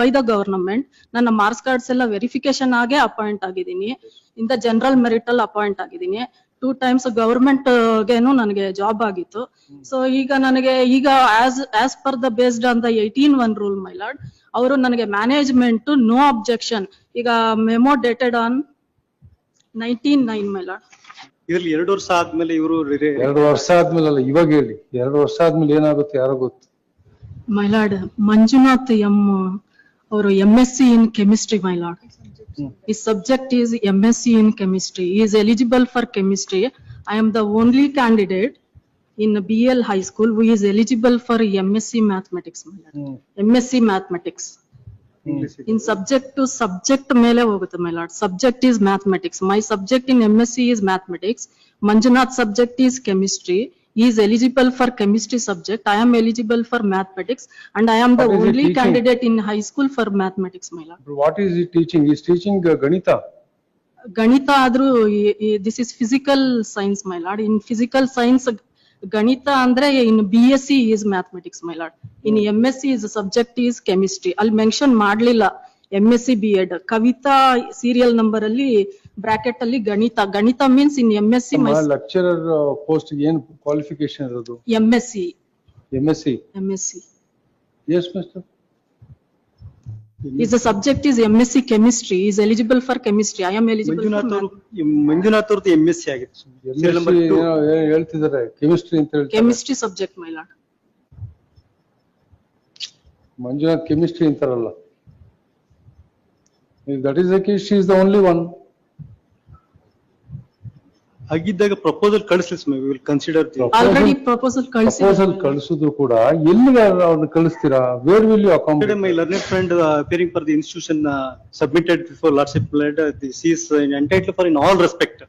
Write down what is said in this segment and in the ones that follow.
By the government ನನ್ನ marks cards ಎಲ್ಲ verification ಆಗೇ ಅಪಾಯಿಂಟ್ ಆಗಿದ್ದೀನಿ. ಇಂದ ಜನರಲ್ ಮೆರಿಟ್ ಅಲ್ಲಿ ಅಪಾಯಿಂಟ್ ಆಗಿದ್ದೀನಿ ಟೂ ಟೈಮ್ಸ್ ಗವರ್ಮೆಂಟ್ ಗೆನು ನನಗೆ ಜಾಬ್ ಆಗಿತ್ತು. ಸೊ ಈಗ ನನಗೆ ಈಗ as as per the based on the eighteen one rule my lord ಅವರು ನನಗೆ ಮ್ಯಾನೇಜ್ಮೆಂಟ್ ನೋ ಅಬ್ಜೆಕ್ಷನ್ ಈಗ memo dated on nineteen nine my lord ಇದ್ರಲ್ಲಿ ಎರಡು ವರ್ಷ ಆದ್ಮೇಲೆ ಇವರು ಎರಡು ವರ್ಷ ಆದ್ಮೇಲೆ ಅಲ್ಲ ಇವಾಗ ಹೇಳಿ. ಎರಡು ವರ್ಷ ಆದ್ಮೇಲೆ ಏನಾಗುತ್ತೆ ಯಾರು ಗೊತ್ತು. ಮೈ ಲಾರ್ಡ್ ಮಂಜುನಾಥ್ ಎಂ ಅವರು M S C in chemistry my lord His subject is MSc in chemistry. He is eligible for chemistry. I am the only candidate in BL High School who is eligible for MSc Mathematics. my lord. Hmm. MSc Mathematics. In subject to subject ಮೇಲೆ ಹೋಗುತ್ತೆ my lord. Subject is mathematics. My subject in MSc is mathematics. Manjunath subject is chemistry. He is eligible for chemistry subject. I am eligible for mathematics and I am the What is he only teaching? candidate in high school for mathematics, my lord. What is ಈ teaching is teaching ಗಣಿತ ಗಣಿತ ಆದ್ರೂ this is physical science my lord in physical science ಗಣಿತ ಅಂದ್ರೆ in B S C is mathematics my lord in M S C is subject is chemistry ಅಲ್ಲಿ mention ಮಾಡ್ಲಿಲ್ಲ M S C B Ed Kavitha serial number ಅಲ್ಲಿ bracket ಅಲ್ಲಿ ಗಣಿತ ಗಣಿತ means in M S C lecturer post ಏನ್ qualification ಇರೋದು? M S C M S C M S C S mister is the subject is M S C chemistry is eligible for chemistry I am eligible Manjunath ಅವರು ಮಂಜುನಾಥ್ ಅವ್ರದ್ದು M S C ಆಗಿತ್ತು. ಹೇಳ್ತಿದ್ದಾರೆ. Chemistry ಅಂತ ಹೇಳ್ತಾರೆ. Chemistry subject my lord Manjunath chemistry ಅಂತಾರಲ್ಲ. That is the case she is the only one ಆಗಿದ್ದಾಗ proposal ಕಳಿಸ್ಲಿ will consider already proposal ಕಳಿಸಿ proposal ಕಳಿಸಿದ್ರು ಕೂಡ ಎಲ್ಲಿಗೆ ಅವ್ರನ್ನ ಕಳಿಸ್ತೀರಾ where will you accommodate my learned friend uh, appearing for the institution uh, submitted before lordship led uh, this is uh, entitled for in all respect.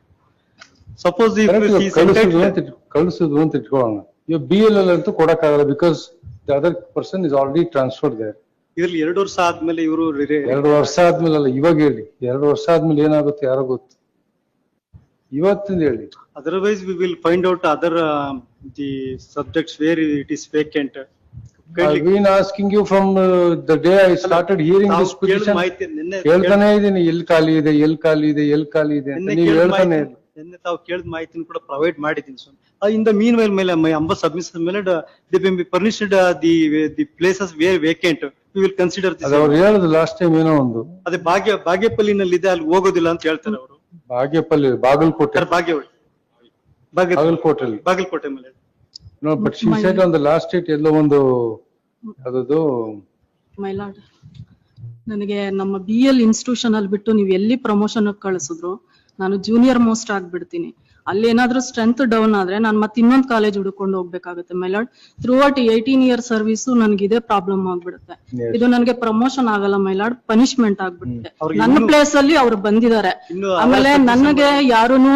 Suppose if he is ಕಳಿಸಿದ್ರು ಅಂತ entitled, it- ಕಳಿಸಿದ್ರು ಅಂತ ಇಟ್ಕೊಳ್ಳೋಣ ಇವಾಗ B L L ಅಂತೂ ಕೊಡಕ್ಕಾಗಲ್ಲ because the other person is already transferred there ಇದ್ರಲ್ಲಿ ಎರಡು ವರ್ಷ ಆದ್ಮೇಲೆ ಇವರು ಎರಡು ವರ್ಷ ಆದ್ಮೇಲೆ ಅಲ್ಲ ಇವಾಗ ಹೇಳಿ. ಎರಡು ವರ್ಷ ಆದ್ಮೇಲೆ ಏನಾಗುತ್ತೆ ಯಾರೋ ಗೊತ್ತು. ಇವತ್ತಿಂದ ಹೇಳಿ. Otherwise we will find out other the subjects where it is vacant been asking you from the day I started hearing this position ಹೇಳ್ತಾನೆ ಇದೀನಿ ಎಲ್ಲಿ ಖಾಲಿ ಇದೆ ಎಲ್ಲಿ ಖಾಲಿ ಇದೆ ಎಲ್ಲಿ ಖಾಲಿ ಇದೆ ಅಂತ. ನೀವು ಹೇಳ್ತಾನೆ ನಿನ್ನೆ ತಾವು ಕೇಳಿದ ಮಾಹಿತಿನ ಕೂಡ ಪ್ರೊವೈಡ್ ಮಾಡಿದ್ದೀನಿ so in the mean while ಮೇಲೆ ಅಂಬ ಸಬ್ಮಿಷನ್ ಮೇಲೆ the B permission the the places where vacant we will consider ಅದು ಅವ್ರು ಹೇಳುದು ಲಾಸ್ಟ್ ಟೈಮ್ ಏನೋ ಒಂದು. ಅದೇ ಭಾಗ್ಯ ಭಾಗ್ಯಪಲ್ಲಿನಲ್ಲಿ ಇದೆ ಅಲ್ಲಿ ಹೋಗೋದಿಲ್ಲ ಅಂತ ಹೇಳ್ತಾರೆ ಅವರು. ಬಾಗೇಪಲ್ಲಿ ಬಾಗಲಕೋಟೆ. ಭಾಗ್ಯವಾಡಿ ಭಾಗ್ಯ ಬಾಗಲಕೋಟೆಲ್ಲಿ ಬಾಗಲಕೋಟೆ ಮೇಲೆ. No but she said on the last date ಎಲ್ಲೋ ಒಂದು ಅದದು ಮೈ ಲಾರ್ಡ್ ನನಗೆ ನಮ್ಮ ಬಿ ಎಲ್ ಇನ್ಸ್ಟಿಟ್ಯೂಷನ್ ಅಲ್ಲಿ ಬಿಟ್ಟು ನೀವು ಎಲ್ಲಿ ಪ್ರಮೋಷನ್ ಕಳಿಸಿದ್ರು ನಾನು ಜೂನಿಯರ್ ಮೋಸ್ಟ್ ಆಗ್ಬಿಡ್ತೀನಿ. ಅಲ್ಲಿ ಏನಾದ್ರೂ ಸ್ಟ್ರೆಂತ್ ಡೌನ್ ಆದ್ರೆ ನಾನು ಮತ್ತೆ ಇನ್ನೊಂದು ಕಾಲೇಜ್ ಹುಡ್ಕೊಂಡು ಹೋಗ್ಬೇಕಾಗುತ್ತೆ my lord throughout eighteen year service ನನಗೆ ಇದೇ ಪ್ರಾಬ್ಲಮ್ ಆಗ್ಬಿಡುತ್ತೆ. ಇದು ನನಗೆ ಪ್ರಮೋಷನ್ ಆಗಲ್ಲ ಮೈಲಾಡ್ ಪನಿಷ್ಮೆಂಟ್ ಆಗ್ಬಿಡುತ್ತೆ. ನನ್ನ ಪ್ಲೇಸ್ ಅಲ್ಲಿ ಅವ್ರು ಬಂದಿದ್ದಾರೆ. ಆಮೇಲೆ ನನಗೆ ಯಾರುನು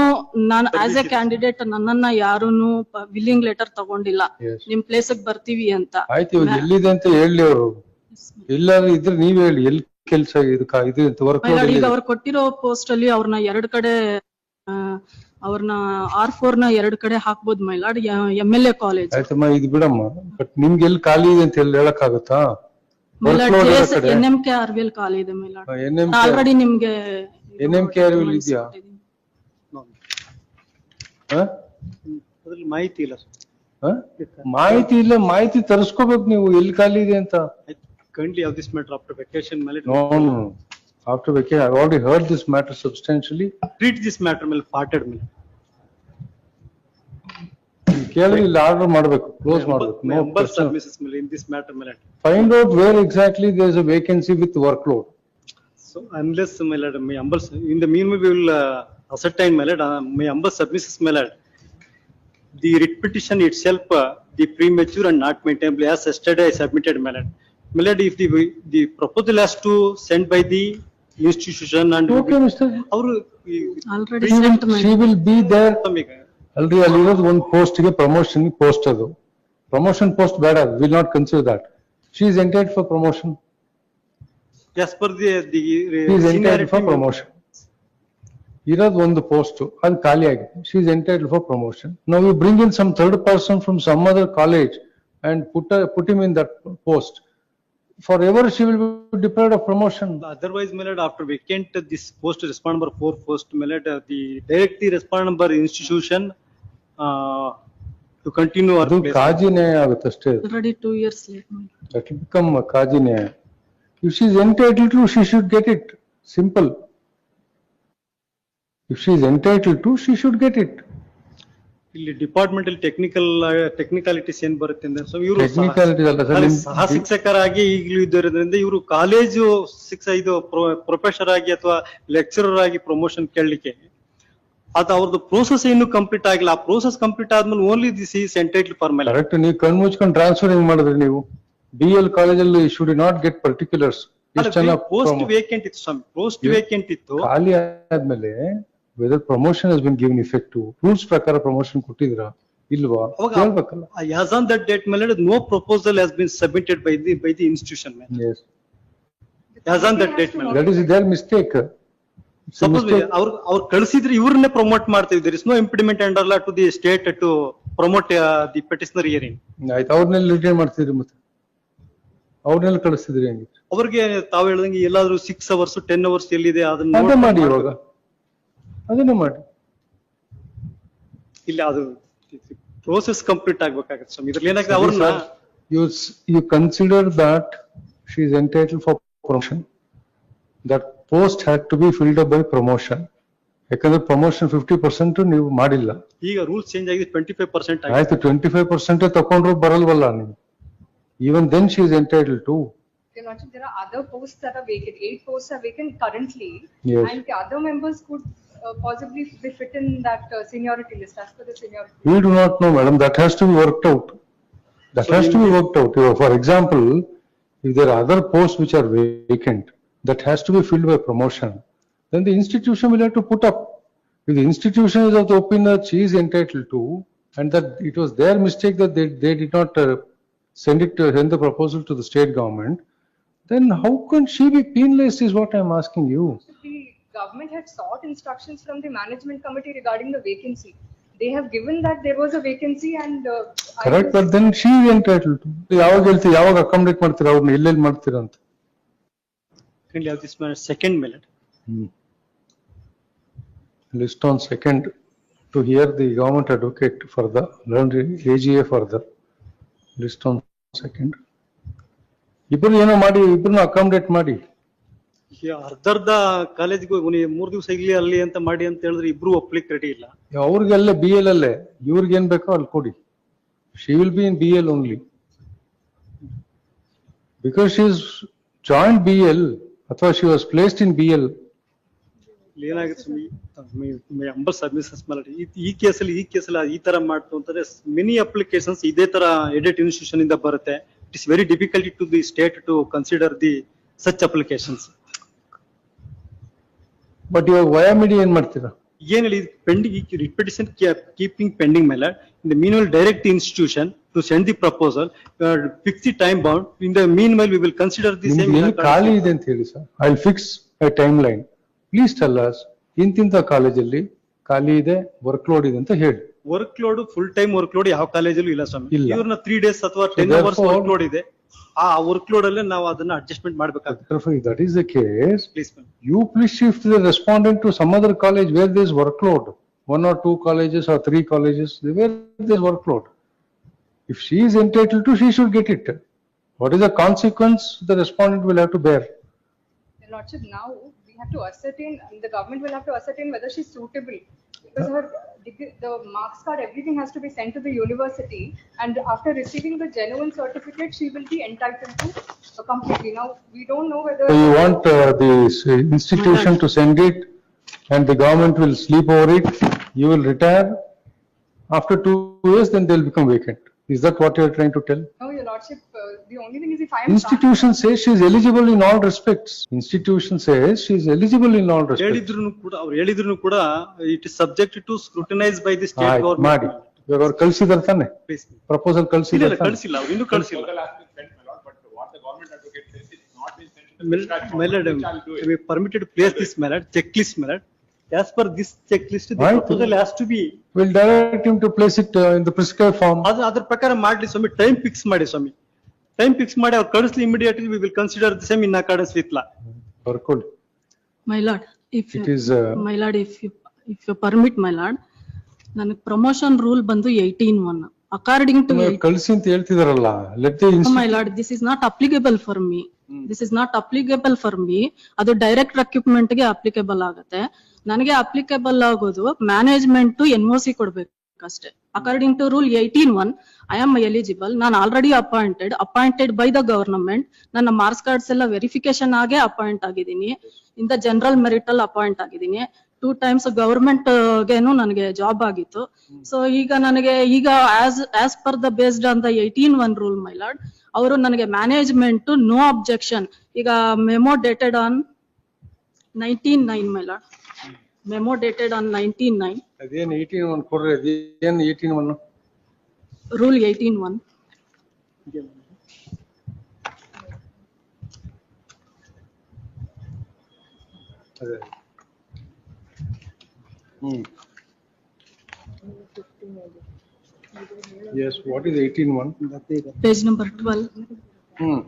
ನಾನು ಆಸ್ ಎ ಕ್ಯಾಂಡಿಡೇಟ್ ನನ್ನನ್ನ ಯಾರುನು ವಿಲ್ಲಿಂಗ್ ಲೆಟರ್ ತಗೊಂಡಿಲ್ಲ. ನಿಮ್ ಪ್ಲೇಸ್ ಬರ್ತೀವಿ ಅಂತ. ಎಲ್ಲಿದೆ ಅಂತ ಹೇಳಿ ಅವರು. ಎಲ್ಲಾದ್ರೂ ಇದ್ರೆ ನೀವ್ ಹೇಳಿ ಎಲ್ಲಿ ಕೆಲ್ಸ ಇದು ವರ್ಕ್ ಈಗ ಅವ್ರು ಕೊಟ್ಟಿರೋ ಪೋಸ್ಟ್ ಅಲ್ಲಿ ಅವ್ರನ್ನ ಎರಡ್ ಕಡೆ ಅವ್ರನ್ನ ಆರ್ ಫೋರ್ನ ಎರಡ್ ಕಡೆ ಹಾಕ್ಬೋದು my lord M L A college ಆಯ್ತಮ್ಮ ಇದು ಬಿಡಮ್ಮ. ಬಟ್ ನಿಮ್ಗೆ ಎಲ್ಲಿ ಖಾಲಿ ಇದೆ ಅಂತ ಹೇಳಿ ಹೇಳಕ್ ಆಗುತ್ತಾ my lord N M K R V L ಖಾಲಿ ಇದೆ my lord. N M K R NMKRV ಇದೆಯಾ? ಮಾಹಿತಿ ಇಲ್ಲ ಮಾಹಿತಿ ಇಲ್ಲ ಮಾಹಿತಿ ತರಿಸ್ಕೋಬೇಕು ನೀವು. ಎಲ್ಲಿ ಖಾಲಿ ಇದೆ ಅಂತ? Kindly of this matter after vacation ಮೇಲೆ no after vacation I already heard this matter substantially treat this matter ಮೇಲೆ ಪಾರ್ಟೆಡ್ ಮೇಲೆ ಕೇಳಿ ಇಲ್ಲಿ ಆರ್ಡರ್ ಮಾಡ್ಬೇಕು ಕ್ಲೋಸ್ ಮಾಡ್ಬೇಕು ನೋ ನಂಬರ್ ಸರ್ವಿಸಸ್ ಮೇಲೆ ಇನ್ ದಿಸ್ ಮ್ಯಾಟರ್ ಮೇಲೆ find out where exactly there is a vacancy with workload So unless my lord, my humble, in the meanwhile, we will uh, ascertain my lord, uh, my humble submissions my lord. The writ petition itself, uh, the premature and not maintainable as yesterday I submitted my lord. My lord, if the, the proposal has to send by the institution and. Okay mister ಅವರು already sent she will be there alright ಅಲ್ಲಿರೋದು ಒಂದು post ಗೆ promotion post ಅದು promotion post ಬೇಡ will not consider that she is entitled for promotion as per the, the. She is entitled for seniority- promotion ಇರೋದು ಒಂದು post ಅದು ಖಾಲಿ ಆಗಿದೆ she is entitled for promotion ನಾವು you bring in some third person from some other college and put put him in that post forever she will be deprived of promotion. Otherwise, my lord, after vacant this post respond number four post, my lord, uh, the directly respond number institution uh, to continue our ಅದು place. ಕಾಜಿ ನ್ಯಾಯ ಆಗುತ್ತೆ ಅಷ್ಟೇ. Already two years late. my lord. That will become a ಕಾಜಿ ನ್ಯಾಯ. If she is entitled to, she should get it. Simple. If she is entitled to, she should get it. ಇಲ್ಲಿ department ಅಲ್ಲಿ technical technicalities ಏನ್ ಬರುತ್ತೆ ಅಂದ್ರೆ so ಇವರು ಅಲ್ಲ ಸಹ ಶಿಕ್ಷಕರಾಗಿ ಈಗಲೂ ಇದ್ದಿರೋದ್ರಿಂದ ಇವರು ಕಾಲೇಜು ಶಿಕ್ಷ ಇದು ಪ್ರೊಫೆಸರ್ ಆಗಿ ಅಥವಾ ಲೆಕ್ಚರರ್ ಆಗಿ ಪ್ರಮೋಷನ್ ಕೇಳಲಿಕ್ಕೆ ಅದು ಅವ್ರದ್ದು ಪ್ರೋಸೆಸ್ ಇನ್ನು ಕಂಪ್ಲೀಟ್ ಆಗಿಲ್ಲ. ಆ ಪ್ರೋಸೆಸ್ ಕಂಪ್ಲೀಟ್ ಆದ್ಮೇಲೆ only this is entitle for my correct ನೀವು ಕಣ್ ಮುಚ್ಕೊಂಡು ಟ್ರಾನ್ಸ್ಫರ್ ಹೆಂಗ್ ಮಾಡಿದ್ರಿ ನೀವು? ಬಿ ಎಲ್ ಕಾಲೇಜಲ್ಲಿ should not get particulars. Post vacant ಇತ್ತು ಸ್ವಾಮಿ. ಪೋಸ್ಟ್ ವೇಕೆಂಟ್ ಇತ್ತು. ಖಾಲಿ ಆದ್ಮೇಲೆ whether promotion has been given effect rules ಪ್ರಕಾರ ಪ್ರಮೋಷನ್ ಕೊಟ್ಟಿದ್ರಾ ಇಲ್ವಾ ಅವಾಗ ಹೇಳ್ಬೇಕಲ್ಲ as on that date ಮೇಲೆ no proposal has been submitted by the by the institution as on that date ಮೇಲೆ. Mistake. It's a suppose. ಅವ್ರು ಅವ್ರು ಕಳಿಸಿದ್ರೆ ಇವ್ರನ್ನೇ ಪ್ರಮೋಟ್ ಮಾಡ್ತೀವಿ there is no implement under law to the state to promote the petitioner hearing. ಆಯ್ತು ಅವ್ರನ್ನೆಲ್ಲ retain ಮಾಡ್ತಿದ್ರಿ ಮತ್ತೆ. ಅವ್ರನ್ನೆಲ್ಲ ಕಳಿಸ್ತಿದ್ರಿ ಹೆಂಗೆ ಅವ್ರಿಗೆ ತಾವು ಹೇಳ್ದಂಗೆ ಎಲ್ಲಾದ್ರೂ ಸಿಕ್ಸ್ ಅವರ್ಸ್ ಟೆನ್ ಅವರ್ಸ್ ಎಲ್ಲಿದೆ ಅದನ್ನ ಮಾಡಿ. ಇವಾಗ. ಅದಿನಮัติ ಇಲ್ಲ ಅದು ಪ್ರೋಸೆಸ್ ಕಂಪ್ಲೀಟ್ ಆಗಬೇಕಾಗುತ್ತೆ. ಇದರಲ್ಲಿ ಏನಾಗಿದೆ? ಅವಳು you considered that she is entitled for promotion that post had to be filled up by promotion ಯಾಕಂದ್ರೆ ಪ್ರಮೋಷನ್ 50% ನೀವ್ ಮಾಡಿಲ್ಲ. ಈಗ ರೂಲ್ಸ್ ಚೇಂಜ್ ಆಗಿದೆ 25% ಆಗಿದೆ. ಆಯಸ್ 25% ತಕ್ಕಂತ ಬರಲ್ವಲ್ಲ ನೀವ್. Even then she is entitled to you ನೋಚೆನ್ there are currently and the other possibly be fit in that uh, seniority list as per the seniority. We do not know, madam, that has to be worked out. That So has to be worked out. For example, if there are other posts which are vacant, that has to be filled by promotion, then the institution will have to put up. If the institution is of the opinion that she is entitled to, and that it was their mistake that they, they did not uh, send it, to- send the proposal to the state government, then how can she be penalized is what I am asking you The government had sought instructions from the management committee regarding the vacancy. They have given that there was a vacancy and. uh, I Correct, was- but then she is entitled to. ಯಾವಾಗ ಹೇಳ್ತೀವಿ, ಯಾವಾಗ accommodate ಮಾಡ್ತೀರಾ ಅವ್ರನ್ನ ಎಲ್ಲೆಲ್ಲಿ ಮಾಡ್ತೀರಾ ಅಂತ. kindly have this man second minute List on second to hear the government advocate further, learn the AGA further. List on second. ಇಬ್ರು ಏನೋ ಮಾಡಿ, ಇಬ್ರನ್ನ ಅಕಾಮಡೇಟ್ ಮಾಡಿ. ಅರ್ಧರ್ಧ ಕಾಲೇಜ್ಗೆ ಹೋಗಿ ಮೂರ್ ದಿವಸ ಇಲ್ಲಿ ಅಲ್ಲಿ ಅಂತ ಮಾಡಿ ಅಂತ ಹೇಳಿದ್ರೆ ಇಬ್ರು ಒಪ್ಲಿಕ್ಕೆ ರೆಡಿ ಇಲ್ಲ. ಅವ್ರಿಗೆಲ್ಲ ಬಿ ಎಲ್ ಅಲ್ಲೇ, ಇವ್ರಿಗೆ ಏನ್ ಬೇಕೋ ಅಲ್ಲಿ ಕೊಡಿ. She will be in B L only because she joint joined B L ಅಥವಾ she was placed in B L. ಏನಾಗುತ್ತೆ ಮಾಡಿ ಈ- ಕೇಸಲ್ಲಿ ಈ ಕೇಸಲ್ಲಿ ಈ ತರ ಮಾಡ್ತು ಅಂತಂದ್ರೆ ಮೆನಿ ಅಪ್ಲಿಕೇಶನ್ಸ್ ಇದೇ ತರ ಎಡಿಟ್ ಇನ್ಸ್ಟಿಟ್ಯೂಷನ್ ಇಂದ ಬರುತ್ತೆ. It is very difficulty to the state to consider the such applications but ಇವಾಗ ವಯಾಮಿಡಿ ಏನ್ ಮಾಡ್ತೀರಾ? ಏನ್ ಹೇಳಿ ಪೆಂಡಿಂಗ್ ರಿಪಿಟೇಷನ್ ಕೀಪಿಂಗ್ ಪೆಂಡಿಂಗ್ ಮೇಲೆ in the mean direct institution to send the proposal fix the time bound in the mean mail we will consider the same ಖಾಲಿ ಇದೆ ಅಂತ ಹೇಳಿ sir. I fix a time line please tell us ಇಂತಿಂತ ಕಾಲೇಜಲ್ಲಿ ಖಾಲಿ ಇದೆ work load ಇದೆ ಅಂತ ಹೇಳಿ. Work load full time work load ಯಾವ ಕಾಲೇಜಲ್ಲೂ ಇಲ್ಲ ಸ್ವಾಮಿ. ಇವ್ರನ್ನ ತ್ರೀ ಡೇಸ್ ಅಥವಾ ಟೆನ್ ಅವರ್ಸ್ ವರ್ಕ್ ಲೋಡ್ ಇದೆ. ಆ ವರ್ಕ್ ಲೋಡ್ ಅಲ್ಲೇ ನಾವು ಅದನ್ನ ಅಡ್ಜಸ್ಟ್ಮೆಂಟ್ ಮಾಡ್ಬೇಕಾಗುತ್ತೆ that is the case please you please shift the respondent to some other college where there is workload. One or two colleges or three colleges, where there is workload. If she is entitled to, she should get it. What is the consequence the respondent will have to bear? Your Lordship, now we have to ascertain, the government will have to ascertain whether she's suitable. Because her, degree- the marks card, everything has to be sent to the university. And after receiving the genuine certificate, she will be entitled to completely. Now, we don't know whether. So you want uh, the institution to send it and the government will sleep over it, you will retire. After two years, then they'll become vacant. Is that what you're trying to tell? No, Your Lordship, uh, the only thing is if I am. Institution says she is eligible in all respects. Institution says she is eligible in all respects. ಹೇಳಿದ್ರು ಕೂಡ ಅವ್ರು ಹೇಳಿದ್ರು ಕೂಡ it is subject to scrutinise by the state ಆಯ್ತು, ಮಾಡಿ. Government ಇವಾಗ ಅವ್ರು ಕಳ್ಸಿದಾರೆ ತಾನೆ? ಪ್ರಪೋಸಲ್ ಇಲ್ಲ ಕಳ್ಸಿದಾರೆ ಇಲ್ಲ ತಾನೆ? ಕಳಿಸಿಲ್ಲ ಅವ್ರು ಇನ್ನೂ ಕಳಿಸಿಲ್ಲ Proposal has been sent, my lord, but what the government advocate says is not been sent to the dispatch do it. Permitted place this ಮೇಲಡ್ check list per this check list the ಆಯ್ತು. Proposal has to be We'll direct him to place it uh, in the prescribed form. ಅದು ಅದ್ರ ಪ್ರಕಾರ ಮಾಡ್ಲಿ ಸ್ವಾಮಿ time fix ಮಾಡಿ ಸ್ವಾಮಿ. Time fix ಮಾಡಿ ಅವ್ರು ಕಳಿಸ್ಲಿ immediately we will consider the same in accordance with law ಬರ್ಕೊಳ್ಳಿ My lord, if It you, is, uh, my lord, if you, if you permit, my lord, ನನಗೆ promotion rule ಬಂದು eighteen one according to ಕಳಿಸಿ ಅಂತ ಹೇಳ್ತಿದಾರಲ್ಲ let the my lord this is not applicable for me this is not applicable for me ಅದು direct ರೆಕ್ಯೂಪ್ಮೆಂಟ್ಗೆ applicable ಆಗುತ್ತೆ. ನನಗೆ applicable ಆಗೋದು management N O C ಕೊಡ್ಬೇಕು ಅಷ್ಟೇ. According to rule eighteen one I am eligible ನಾನು already appointed appointed by the government ನನ್ನ marks cards ಎಲ್ಲ ವೆರಿಫಿಕೇಶನ್ ಆಗೇ ಅಪಾಯಿಂಟ್ ಆಗಿದ್ದೀನಿ. ಇಂದ ಜನರಲ್ ಮೆರಿಟ್ ಅಲ್ಲಿ ಅಪಾಯಿಂಟ್ ಆಗಿದ್ದೀನಿ. ಟೂ ಟೈಮ್ಸ್ ಗವರ್ಮೆಂಟ್ ಗೆನು ನನಗೆ ಜಾಬ್ ಆಗಿತ್ತು. ಸೊ ಈಗ ನನಗೆ ಈಗ as as per the based on the eighteen one rule my lord ಅವರು ನನಗೆ ಮ್ಯಾನೇಜ್ಮೆಂಟ್ ನೋ ಅಬ್ಜೆಕ್ಷನ್ ಈಗ memo dated on nineteen nine my lord memo dated on nineteen nine ಅದೇನ್ ಏಯ್ಟೀನ್ ಒನ್ ಕೊಡ್ರಿ ಅದೇನ್ eighteen one rule eighteen one ಅದೇ ಹ್ಮ್ Yes, what is eighteen one? page number twelve. Hmm.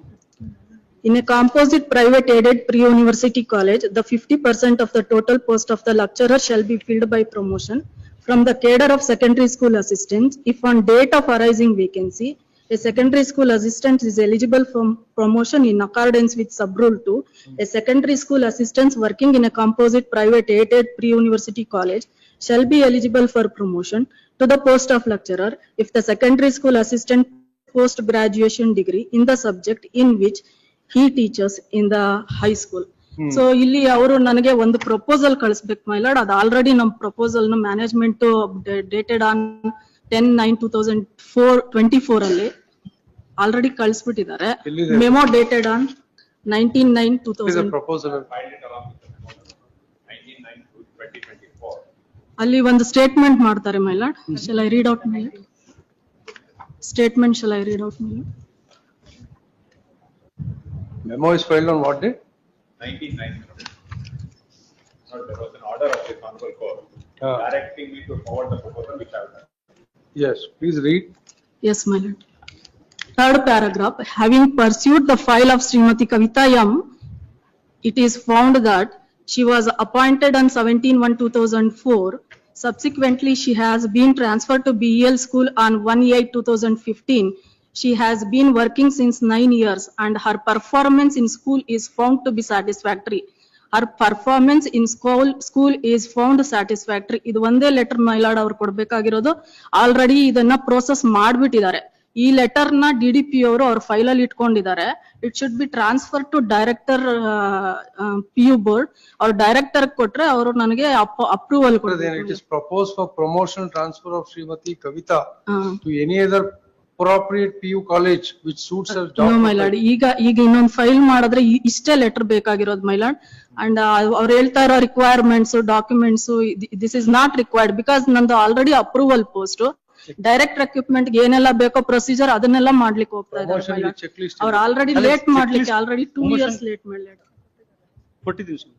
In a composite private aided pre-university college, the fifty percent of the total post of the lecturer shall be filled by promotion from the cadre of secondary school assistants. If on date of arising vacancy, a secondary school assistant is eligible for promotion in accordance with sub-rule two, a secondary school assistant working in a composite private aided pre-university college shall be eligible for promotion to the post of lecturer if the secondary school assistant post graduation degree in the subject in which he teaches in the high school. So ಇಲ್ಲಿ ಅವರು ನನಗೆ ಒಂದು proposal ಕಳಿಸ್ಬೇಕು my lord ಅದು already ನಮ್ ಪ್ರಪೋಸಲ್ನ management dated on ten nine two thousand four twenty four ಅಲ್ಲಿ already ಕಳಿಸ್ಬಿಟ್ಟಿದ್ದಾರೆ? Memo dated on nineteen nine two thousand? ಅಲ್ಲಿ ಒಂದು ಸ್ಟೇಟ್ಮೆಂಟ್ ಮಾಡ್ತಾರೆ my lord shall I read out my lord statement shall I read out my lord Memo is filed on what day? Nineteen nine. No, there was an order of the honorable court Ah. directing me to forward the proposal which I have done. Yes, please read. Yes, my lord. Third paragraph, having pursued the file of Srimati Kavita M, it is found that she was appointed on 17-1-2004. Subsequently, she has been transferred to BEL school on 1-8-2015. She has been working since nine years and her performance in school is found to be satisfactory. Her performance in school, school is found satisfactory. ಇದು ಒಂದೇ letter my lord ಅವ್ರು ಕೊಡ್ಬೇಕಾಗಿರೋದು already ಇದನ್ನ process ಮಾಡ್ಬಿಟ್ಟಿದ್ದಾರೆ. ಈ ಲೆಟರ್ನ D D P ಅವರು ಅವ್ರ file ಅಲ್ಲಿ ಇಟ್ಕೊಂಡಿದ್ದಾರೆ. It should be transfer to director P U board. ಅವ್ರ ಡೈರೆಕ್ಟರ್ ಕೊಟ್ರೆ ಅವರು ನನಗೆ ಅಪ್ರೂವಲ್ Then ಕೊಡ್ಬೇಕು. it is proposed for promotion transfer any Srimati Kavita P U college which job. My lord ಈಗ ಈಗ ಇನ್ನೊಂದು ಫೈಲ್ ಮಾಡಿದ್ರೆ ಇಷ್ಟೇ ಲೆಟರ್ ಬೇಕಾಗಿರೋದು ಮೈಲಾಡ್ ಅಂಡ್ ಅವ್ರು ಹೇಳ್ತಾ ಇರೋ requirements documents this is not required because ನಂದು already approval post direct requirement ಏನೆಲ್ಲ ಬೇಕೋ ಪ್ರೊಸೀಜರ್ ಅದನ್ನೆಲ್ಲ ಮಾಡ್ಲಿಕ್ಕೆ ಹೋಗ್ತಾ ಇದ್ದಾರೆ ಅವ್ರು ಆಲ್ರೆಡಿ ಲೇಟ್ ಮಾಡ್ಲಿಕ್ಕೆ ಆಲ್ರೆಡಿ ಟೂ ಇಯರ್ಸ್ ಲೇಟ್ ಮಾಡ್ಲಿ ಕೊಟ್ಟಿದ್ದೀವಿ ಸರ್.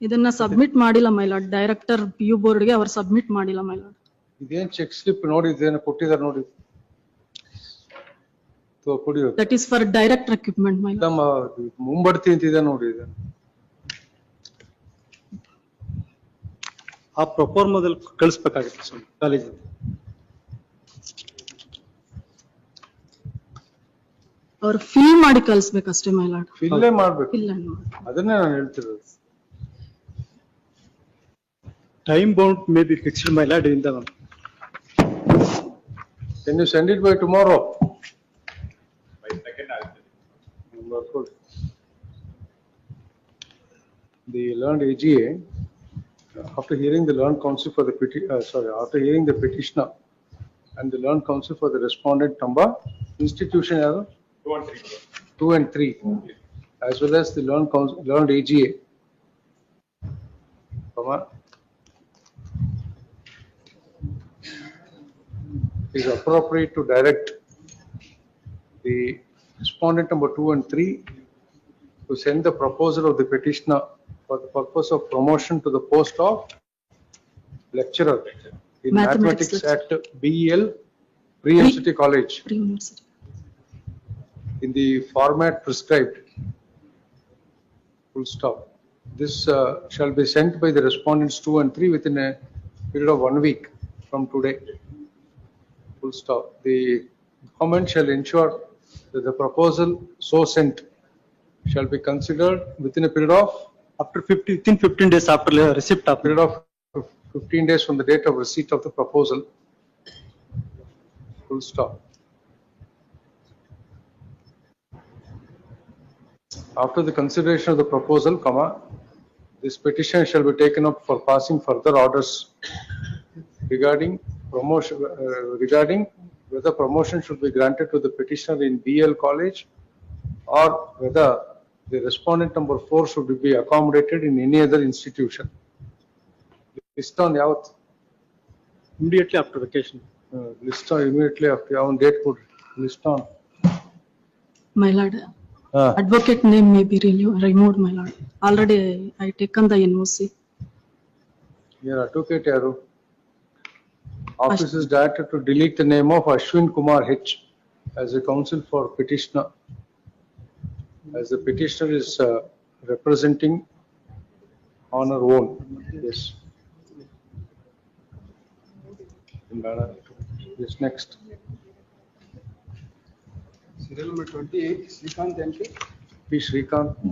ಇದನ್ನ ಸಬ್ಮಿಟ್ ಮಾಡಿಲ್ಲ my lord director P U ಬೋರ್ಡ್ಗೆ ಅವ್ರು ಸಬ್ಮಿಟ್ ಮಾಡಿಲ್ಲ ಮೈಲಾಡ್ ಇದೇನ್ ಚೆಕ್ ಸ್ಲಿಪ್ ನೋಡಿ ಇದೇನು ಕೊಟ್ಟಿದ್ದಾರೆ ನೋಡಿ. ತೋ ಕೊಡಿ that is for direct recruitment my lord ಮುಂಬಡ್ತಿ ಅಂತಿದೆ ನೋಡಿ ಇದು. ಆ ಪ್ರೊಫಾರ್ಮದಲ್ಲಿ ಕಳಿಸ್ಬೇಕಾಗುತ್ತೆ ಸರ್ ಕಾಲೇಜಿಂದ ಅವ್ರು ಫಿಲ್ ಮಾಡಿ ಕಳ್ಸ್ಬೇಕಷ್ಟೇ ಮೈಲಾಡ್ ಫಿಲ್ಲೇ ಮಾಡ್ಬೇಕು. ಇಲ್ಲ ಅದನ್ನೇ ನಾನು ಹೇಳ್ತಿರೋದು. Time bound may be fixed my lord ಇಂದ Can you send it by tomorrow? By the I'll send after hearing the learned counsel for the peti, uh, sorry, after hearing the petitioner and the learned counsel for the respondent Tamba, institution ಯಾರು? Two and three. two and three, as well as the learned counsel, learned AGA. Comma. Is appropriate to direct the respondent number two and three to send the proposal of the petitioner for the purpose of promotion to the post of lecturer in Mathematics mathematics at BEL pre-university college Pre-university. in the format prescribed. Full stop. This uh, shall be sent by the respondents two and three within a period of one week from today. Full stop. The government shall ensure that the proposal so sent shall be considered within a period of, After fifty, within fifteen days after the receipt of, period of fifteen days from the date of receipt of the proposal. Full stop. After the consideration of the proposal, comma, this petition shall be taken up for passing further orders regarding promotion, uh, regarding whether promotion should be granted to the petitioner in BL college or whether the respondent number 4 should be accommodated in any other institution. List on yavat. Immediately after vacation. Uh, list on immediately after yavan date put. List on. My lord, Uh, advocate name may be removed, my lord. Already I taken the NOC. your advocate yaru. Office is directed to delete the name of Ashwin Kumar H as a counsel for petitioner as the petitioner is uh, representing on her own. Yes. Yes, next. Serial number twenty-eight, Srikanth MP. P. Srikanth.